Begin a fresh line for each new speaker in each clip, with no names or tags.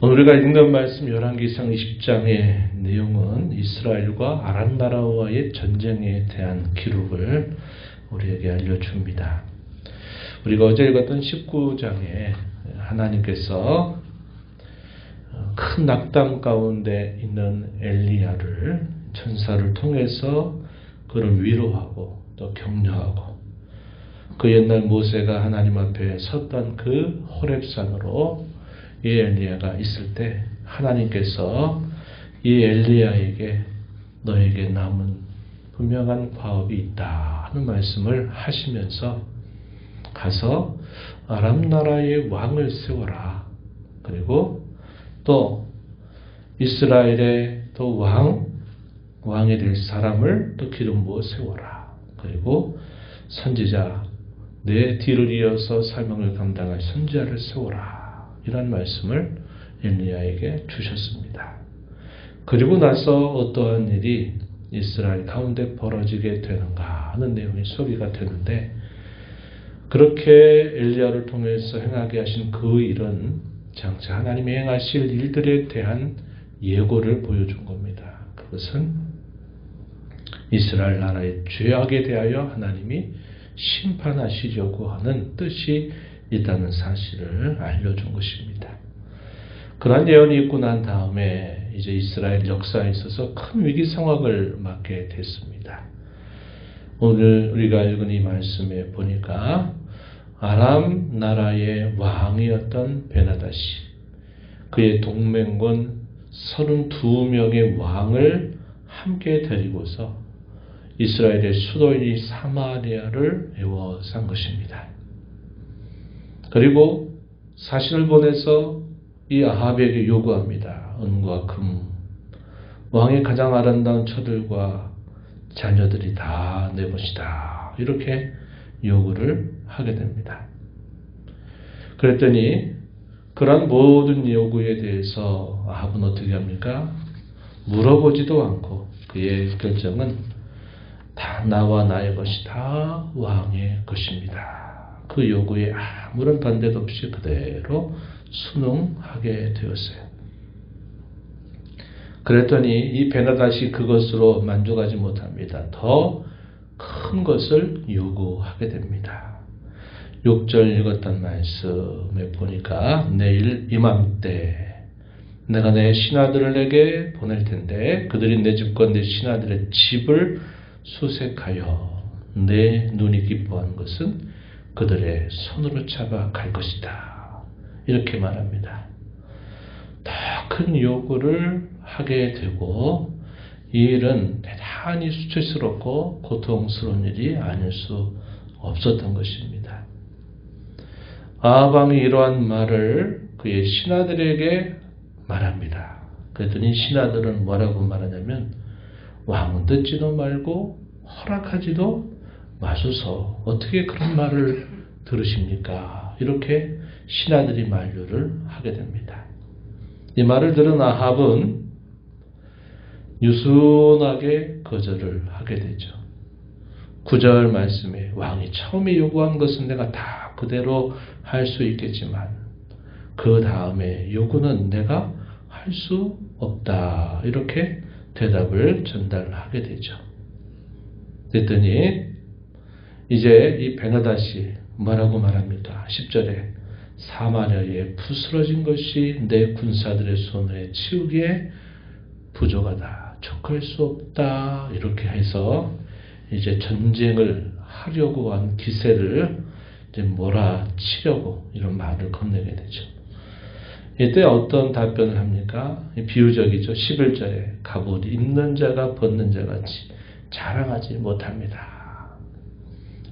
오늘 우리가 읽는 말씀 열왕기상 20장의 내용은 이스라엘과 아람 나라와의 전쟁에 대한 기록을 우리에게 알려줍니다. 우리가 어제 읽었던 19장에 하나님께서 큰 낙담 가운데 있는 엘리야를 천사를 통해서 그를 위로하고 또 격려하고 그 옛날 모세가 하나님 앞에 섰던 그 호렙산으로 이 엘리야가 있을 때 하나님께서 이 엘리야에게 너에게 남은 분명한 과업이 있다 하는 말씀을 하시면서 가서 아람 나라의 왕을 세워라. 그리고 또 이스라엘의 또 왕, 왕이 될 사람을 또 기름 부어 세워라. 그리고 선지자, 내 뒤를 이어서 사명을 감당할 선지자를 세워라. 이런 말씀을 엘리야에게 주셨습니다. 그리고 나서 어떠한 일이 이스라엘 가운데 벌어지게 되는가 하는 내용의 소리가 되는데 그렇게 엘리야를 통해서 행하게 하신 그 일은 장차 하나님이 행하실 일들에 대한 예고를 보여준 겁니다. 그것은 이스라엘 나라의 죄악에 대하여 하나님이 심판하시려고 하는 뜻이 있다는 사실을 알려준 것입니다. 그러한 예언이 있고 난 다음에 이제 이스라엘 역사에 있어서 큰 위기 상황을 맞게 됐습니다. 오늘 우리가 읽은 이 말씀에 보니까 아람 나라의 왕이었던 베나다시 그의 동맹군 32명의 왕을 함께 데리고서 이스라엘의 수도인 사마리아를 에워싼 것입니다. 그리고 사신을 보내서 이 아합에게 요구합니다. 은과 금, 왕의 가장 아름다운 처들과 자녀들이 다 내 것이다. 이렇게 요구를 하게 됩니다. 그랬더니 그러한 모든 요구에 대해서 아합은 어떻게 합니까? 물어보지도 않고 그의 결정은 다 나와 나의 것이 다 왕의 것입니다. 그 요구에 아무런 반대도 없이 그대로 순응하게 되었어요. 그랬더니 이 베나다시 그것으로 만족하지 못합니다. 더 큰 것을 요구하게 됩니다. 6절 읽었던 말씀에 보니까 내일 이맘때 내가 내 신하들을 내게 보낼 텐데 그들이 내 집과 내 신하들의 집을 수색하여 내 눈이 기뻐한 것은 그들의 손으로 잡아 갈 것이다. 이렇게 말합니다. 더 큰 요구를 하게 되고 이 일은 대단히 수치스럽고 고통스러운 일이 아닐 수 없었던 것입니다. 아방이 이러한 말을 그의 신하들에게 말합니다. 그랬더니 신하들은 뭐라고 말하냐면 왕은 듣지도 말고 허락하지도 마소서 어떻게 그런 말을 들으십니까? 이렇게 신하들이 만류를 하게 됩니다. 이 말을 들은 아합은 유순하게 거절을 하게 되죠. 구절 말씀에 왕이 처음에 요구한 것은 내가 다 그대로 할 수 있겠지만 그 다음에 요구는 내가 할 수 없다. 이렇게 대답을 전달하게 되죠. 그랬더니 이제 이 베나다시 뭐라고 말합니까? 10절에 사마리아에 부스러진 것이 내 군사들의 손에 치우기에 부족하다. 족할 수 없다. 이렇게 해서 이제 전쟁을 하려고 한 기세를 이제 몰아치려고 이런 말을 건네게 되죠. 이때 어떤 답변을 합니까? 비유적이죠. 11절에 갑옷 입는 자가 벗는 자 같이 자랑하지 못합니다.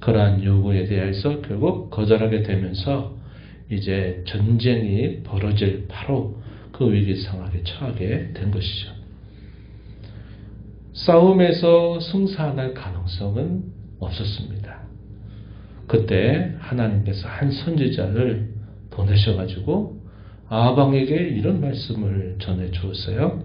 그러한 요구에 대해서 결국 거절하게 되면서 이제 전쟁이 벌어질 바로 그 위기 상황에 처하게 된 것이죠. 싸움에서 승산할 가능성은 없었습니다. 그때 하나님께서 한 선지자를 보내셔가지고 아방에게 이런 말씀을 전해 주었어요.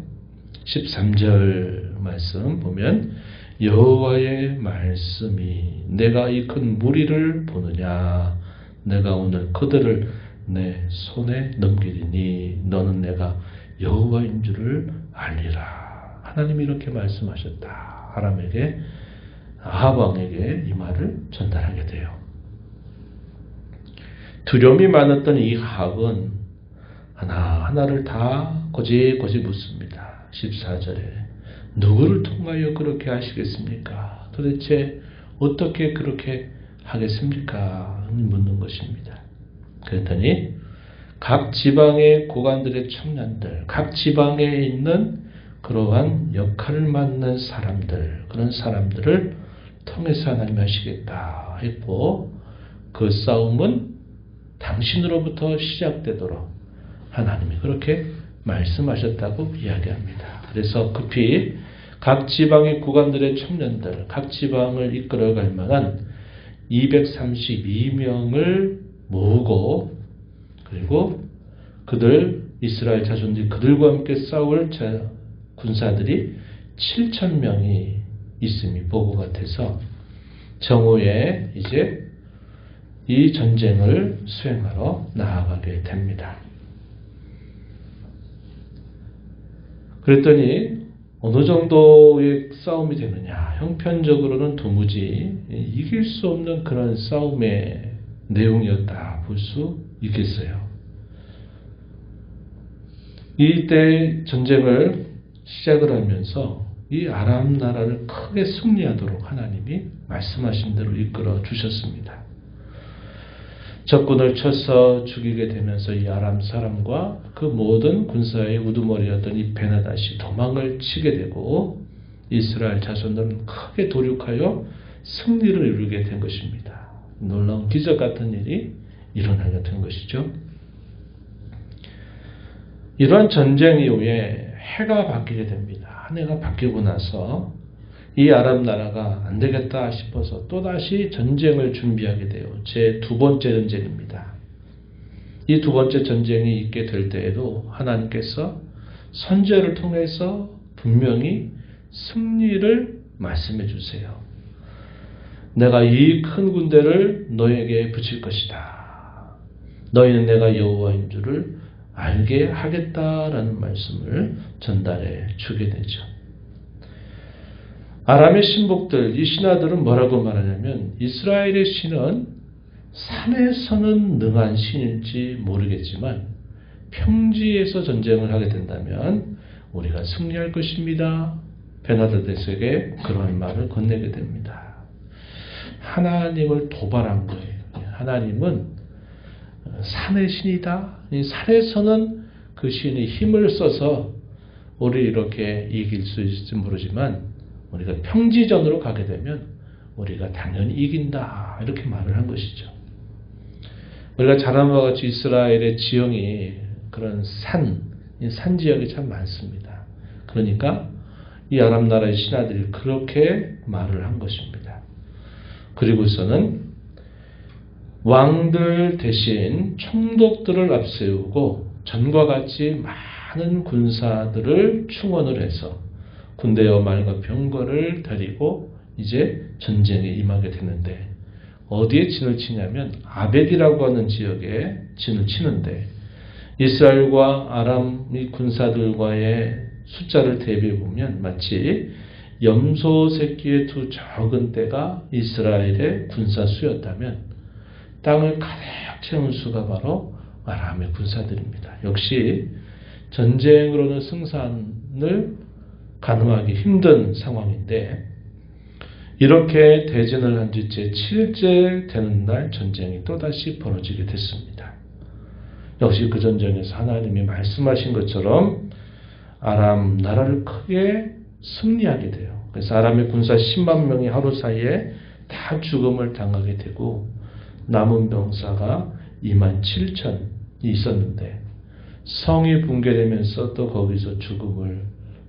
13절 말씀 보면 여호와의 말씀이 내가 이 큰 무리를 보느냐 내가 오늘 그들을 내 손에 넘기리니 너는 내가 여호와인 줄을 알리라. 하나님이 이렇게 말씀하셨다. 아람에게 아합 왕에게 이 말을 전달하게 돼요. 두려움이 많았던 이 아합은 하나하나를 다 거지거지 묻습니다. 14절에 누구를 통하여 그렇게 하시겠습니까? 도대체 어떻게 그렇게 하겠습니까? 묻는 것입니다. 그랬더니 각 지방의 고관들의 청년들, 각 지방에 있는 그러한 역할을 맡는 사람들, 그런 사람들을 통해서 하나님 하시겠다 했고, 그 싸움은 당신으로부터 시작되도록 하나님이 그렇게 말씀하셨다고 이야기합니다. 그래서 급히 각 지방의 구간들의 청년들, 각 지방을 이끌어갈 만한 232명을 모으고 그리고 그들 이스라엘 자손들이 그들과 함께 싸울 군사들이 7천 명이 있음이 보고가 돼서 정오에 이제 이 전쟁을 수행하러 나아가게 됩니다. 그랬더니 어느 정도의 싸움이 되느냐. 형편적으로는 도무지 이길 수 없는 그런 싸움의 내용이었다 볼 수 있겠어요. 이때 전쟁을 시작을 하면서 이 아람 나라를 크게 승리하도록 하나님이 말씀하신 대로 이끌어 주셨습니다. 적군을 쳐서 죽이게 되면서 이 아람 사람과 그 모든 군사의 우두머리였던 이 베나다시 도망을 치게 되고 이스라엘 자손들은 크게 도륙하여 승리를 이루게 된 것입니다. 놀라운 기적 같은 일이 일어나게 된 것이죠. 이러한 전쟁 이후에 해가 바뀌게 됩니다. 한 해가 바뀌고 나서 이 아랍 나라가 안 되겠다 싶어서 또다시 전쟁을 준비하게 돼요. 제 두 번째 전쟁입니다. 이 두 번째 전쟁이 있게 될 때에도 하나님께서 선제를 통해서 분명히 승리를 말씀해 주세요. 내가 이 큰 군대를 너에게 붙일 것이다. 너희는 내가 여호와인 줄을 알게 하겠다라는 말씀을 전달해 주게 되죠. 아람의 신복들, 이 신하들은 뭐라고 말하냐면 이스라엘의 신은 산에서는 능한 신일지 모르겠지만 평지에서 전쟁을 하게 된다면 우리가 승리할 것입니다. 베나드데스에게 그런 말을 건네게 됩니다. 하나님을 도발한 거예요. 하나님은 산의 신이다. 산에서는 그 신이 힘을 써서 우리 이렇게 이길 수 있을지 모르지만 우리가 평지전으로 가게 되면 우리가 당연히 이긴다. 이렇게 말을 한 것이죠. 우리가 잘 아는 바 같이 이스라엘의 지형이 그런 산, 산 지역이 참 많습니다. 그러니까 이 아랍 나라의 신하들이 그렇게 말을 한 것입니다. 그리고서는 왕들 대신 총독들을 앞세우고 전과 같이 많은 군사들을 충원을 해서 군대와 말과 병거를 데리고 이제 전쟁에 임하게 되는데 어디에 진을 치냐면 아벳이라고 하는 지역에 진을 치는데 이스라엘과 아람의 군사들과의 숫자를 대비해 보면 마치 염소 새끼의 두 적은 떼가 이스라엘의 군사 수였다면 땅을 가득 채운 수가 바로 아람의 군사들입니다. 역시 전쟁으로는 승산을 가능하기 힘든 상황인데 이렇게 대전을 한 지 제7째 되는 날 전쟁이 또다시 벌어지게 됐습니다. 역시 그 전쟁에서 하나님이 말씀하신 것처럼 아람 나라를 크게 승리하게 돼요. 그래서 아람의 군사 10만 명이 하루 사이에 다 죽음을 당하게 되고 남은 병사가 2만 7천이 있었는데 성이 붕괴되면서 또 거기서 죽음을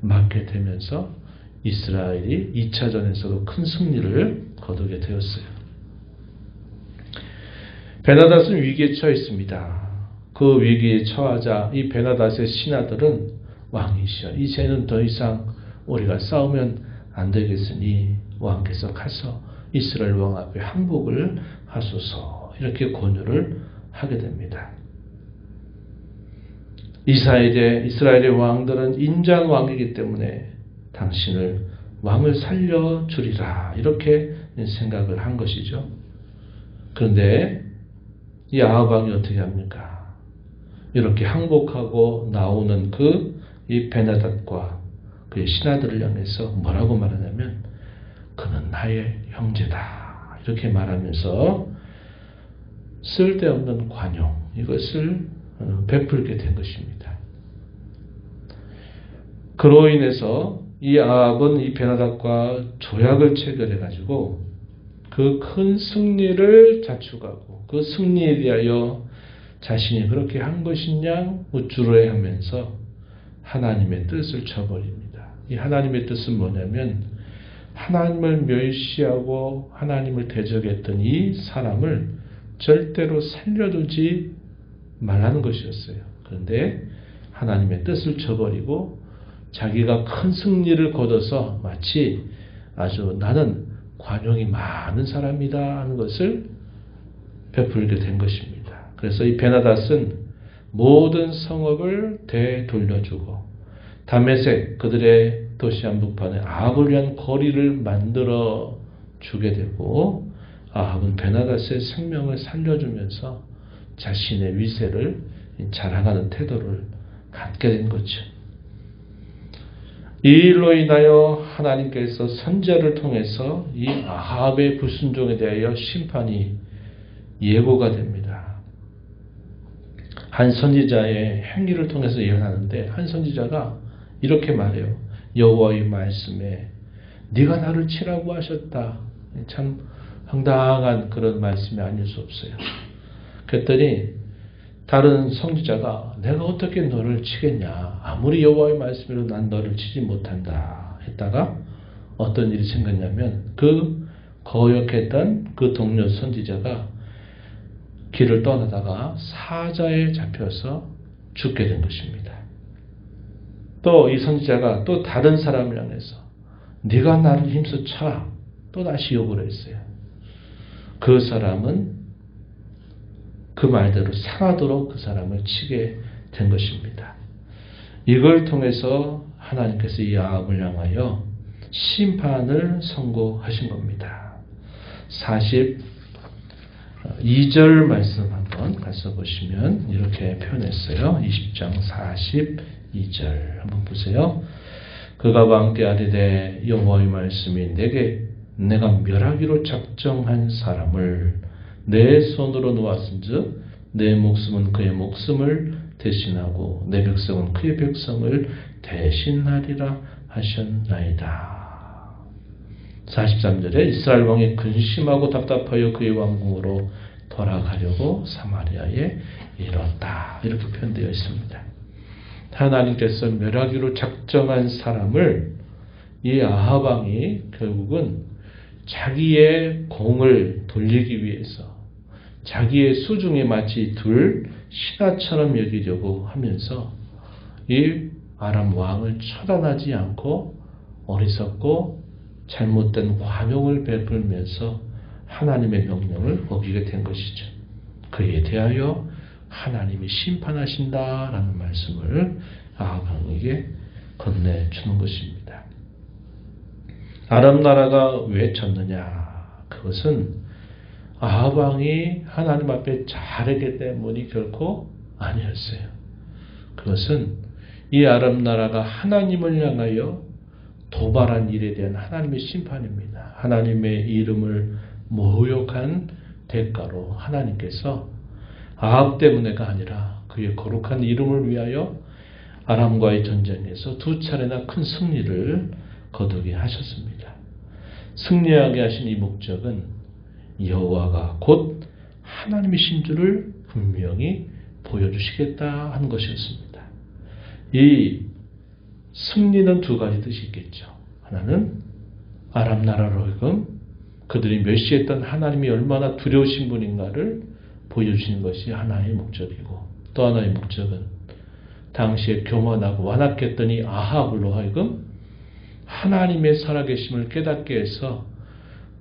맞게 되면서 이스라엘이 2차전에서도 큰 승리를 거두게 되었어요. 베나닷은 위기에 처해 있습니다. 그 위기에 처하자 이 베나닷의 신하들은 왕이시여 이제는 더 이상 우리가 싸우면 안 되겠으니 왕께서 가서 이스라엘 왕 앞에 항복을 하소서 이렇게 권유를 하게 됩니다. 이스라엘의 이스라엘의 왕들은 인자한 왕이기 때문에 당신을 왕을 살려 주리라 이렇게 생각을 한 것이죠. 그런데 이 아합 왕이 어떻게 합니까? 이렇게 항복하고 나오는 그 이 베나닷과 그의 신하들을 향해서 뭐라고 말하냐면 그는 나의 형제다 이렇게 말하면서 쓸데없는 관용 이것을 어, 베풀게 된 것입니다. 그로 인해서 이 아합은 이 베나닷과 조약을 체결해 가지고 그 큰 승리를 자축하고 그 승리에 대하여 자신이 그렇게 한 것이냐 우쭐해 하면서 하나님의 뜻을 쳐버립니다. 이 하나님의 뜻은 뭐냐면 하나님을 멸시하고 하나님을 대적했던 이 사람을 절대로 살려두지 말라는 것이었어요. 그런데 하나님의 뜻을 쳐버리고 자기가 큰 승리를 거둬서 마치 아주 나는 관용이 많은 사람이다 하는 것을 베풀게 된 것입니다. 그래서 이 베나닷은 모든 성읍을 되돌려주고 다메섹 그들의 도시 한복판에 아합을 위한 거리를 만들어 주게 되고 아합은 베나닷의 생명을 살려주면서 자신의 위세를 자랑하는 태도를 갖게 된 거죠. 이 일로 인하여 하나님께서 선제를 통해서 이 아합의 불순종에 대하여 심판이 예고가 됩니다. 한 선지자의 행위를 통해서 예언하는데 한 선지자가 이렇게 말해요. 여호와의 말씀에 네가 나를 치라고 하셨다. 참 황당한 그런 말씀이 아닐 수 없어요. 그랬더니 다른 성지자가 내가 어떻게 너를 치겠냐. 아무리 여호와의 말씀으로 난 너를 치지 못한다. 했다가 어떤 일이 생겼냐면 그 거역했던 그 동료 선지자가 길을 떠나다가 사자에 잡혀서 죽게 된 것입니다. 또 이 선지자가 또 다른 사람을 향해서 네가 나를 힘써 차. 또 다시 욕을 했어요. 그 사람은 그 말대로 상하도록 그 사람을 치게 된 것입니다. 이걸 통해서 하나님께서 이 아합을 향하여 심판을 선고하신 겁니다. 42절 말씀 한번 가서 보시면 이렇게 표현했어요. 20장 42절 한번 보세요. 그가 왕께 아뢰되 여호와의 말씀이 내게 내가 멸하기로 작정한 사람을 내 손으로 놓았은즉 내 목숨은 그의 목숨을 대신하고 내 백성은 그의 백성을 대신하리라 하셨나이다. 43절에 이스라엘 왕이 근심하고 답답하여 그의 왕궁으로 돌아가려고 사마리아에 이뤘다. 이렇게 표현되어 있습니다. 하나님께서 멸하기로 작정한 사람을 이 아하방이 결국은 자기의 공을 돌리기 위해서 자기의 수중에 마치 둘 신하처럼 여기려고 하면서 이 아람 왕을 처단하지 않고 어리석고 잘못된 관용을 베풀면서 하나님의 명령을 어기게 된 것이죠. 그에 대하여 하나님이 심판하신다라는 말씀을 아합왕에게 건네주는 것입니다. 아람 나라가 왜 졌느냐? 그것은 아합 왕이 하나님 앞에 잘했기 때문이 결코 아니었어요. 그것은 이 아람 나라가 하나님을 향하여 도발한 일에 대한 하나님의 심판입니다. 하나님의 이름을 모욕한 대가로 하나님께서 아합 때문에가 아니라 그의 거룩한 이름을 위하여 아람과의 전쟁에서 두 차례나 큰 승리를 거두게 하셨습니다. 승리하게 하신 이 목적은 여호와가 곧 하나님이신 줄을 분명히 보여주시겠다 하는 것이었습니다. 이 승리는 두 가지 뜻이 있겠죠. 하나는 아람 나라로 하금 그들이 멸시했던 하나님이 얼마나 두려우신 분인가를 보여주시는 것이 하나의 목적이고 또 하나의 목적은 당시에 교만하고 완악했던 이 아합으로 하여금 하나님의 살아계심을 깨닫게 해서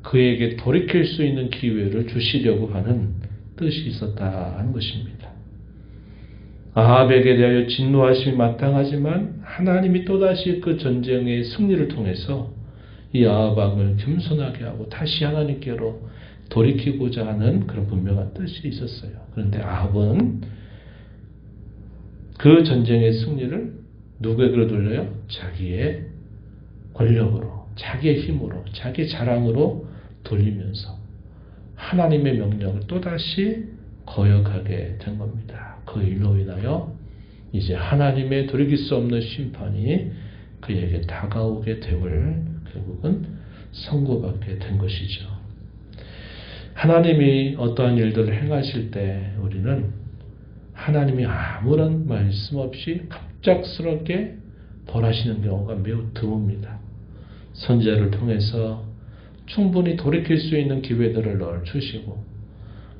그에게 돌이킬 수 있는 기회를 주시려고 하는 뜻이 있었다 하는 것입니다. 아합에게 대하여 진노하심이 마땅하지만 하나님이 또다시 그 전쟁의 승리를 통해서 이 아합 왕을 겸손하게 하고 다시 하나님께로 돌이키고자 하는 그런 분명한 뜻이 있었어요. 그런데 아합은 그 전쟁의 승리를 누구에게로 돌려요? 자기의 권력으로, 자기의 힘으로, 자기 자랑으로 돌리면서 하나님의 명령을 또다시 거역하게 된 겁니다. 그 일로 인하여 이제 하나님의 돌이킬 수 없는 심판이 그에게 다가오게 됨을 결국은 선고받게 된 것이죠. 하나님이 어떠한 일들을 행하실 때 우리는 하나님이 아무런 말씀 없이 갑작스럽게 벌하시는 경우가 매우 드뭅니다. 선제를 통해서 충분히 돌이킬 수 있는 기회들을 넣어 주시고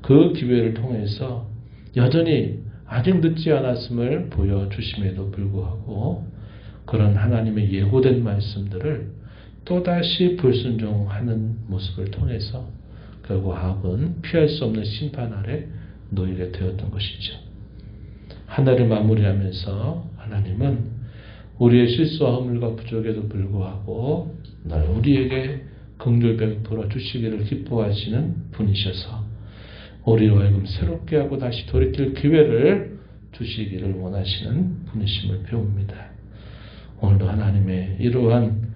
그 기회를 통해서 여전히 아직 늦지 않았음을 보여주심에도 불구하고 그런 하나님의 예고된 말씀들을 또다시 불순종하는 모습을 통해서 결국 아합은 피할 수 없는 심판 아래 놓이게 되었던 것이죠. 하나를 마무리하면서 하나님은 우리의 실수와 허물과 부족에도 불구하고 늘 우리에게 긍휼 베풀어 주시기를 기뻐하시는 분이셔서 우리로 하여금 새롭게 하고 다시 돌이킬 기회를 주시기를 원하시는 분이심을 배웁니다. 오늘도 하나님의 이러한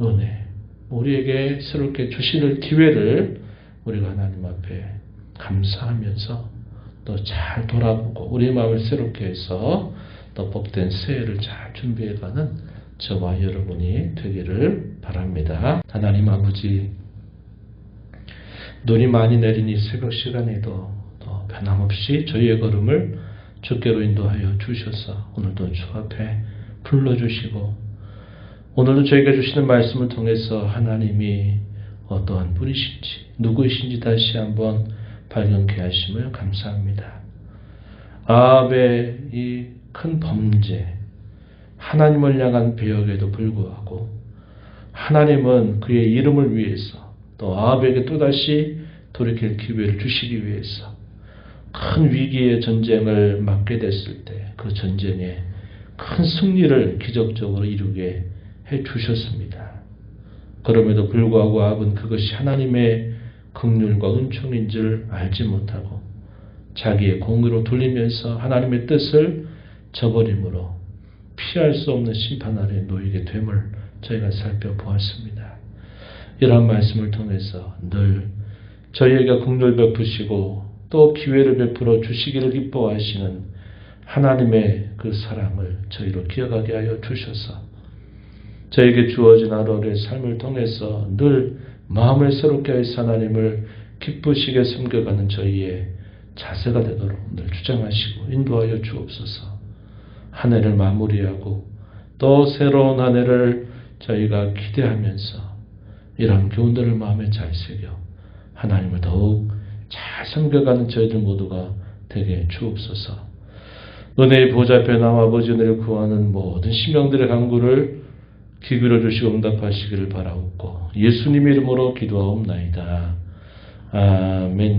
은혜, 우리에게 새롭게 주시는 기회를 우리가 하나님 앞에 감사하면서 또 잘 돌아보고 우리 마음을 새롭게 해서 또 복된 새해를 잘 준비해가는 저와 여러분이 되기를 바랍니다. 하나님 아버지, 눈이 많이 이 새벽 시간에도 또 변함없이 저희의 걸음을 주께로 인도하여 주셔서 오늘도 주 앞에 불러주시고 오늘도 저희가 주시는 말씀을 통해서 하나님이 어떠한 분이신지 누구이신지 다시 한번 발견케 하심을 감사합니다. 아합의 이 큰 범죄, 하나님을 향한 배역에도 불구하고 하나님은 그의 이름을 위해서 또 아합에게 또다시 돌이킬 기회를 주시기 위해서 큰 위기의 전쟁을 맞게 됐을 때 그 전쟁에 큰 승리를 기적적으로 이루게 해 주셨습니다. 그럼에도 불구하고 아합은 그것이 하나님의 긍휼과 은총인 줄 알지 못하고 자기의 공의로 돌리면서 하나님의 뜻을 저버림으로 피할 수 없는 심판 아래 놓이게 됨을 저희가 살펴보았습니다. 이러한 말씀을 통해서 늘 저희에게 긍휼 베푸시고 또 기회를 베풀어 주시기를 기뻐하시는 하나님의 그 사랑을 저희로 기억하게 하여 주셔서 저에게 주어진 하루의 삶을 통해서 늘 마음을 새롭게 하여 하나님을 기쁘시게 섬겨가는 저희의 자세가 되도록 늘 주장하시고 인도하여 주옵소서. 한 해를 마무리하고 또 새로운 한 해를 저희가 기대하면서 이런 교훈들을 마음에 잘 새겨 하나님을 더욱 잘 섬겨가는 저희들 모두가 되게 주옵소서. 은혜의 보좌 앞에 나와 아버지 은혜를 구하는 모든 심령들의 간구를 기울여 주시고 응답하시기를 바라옵고 예수님 이름으로 기도하옵나이다. 아멘.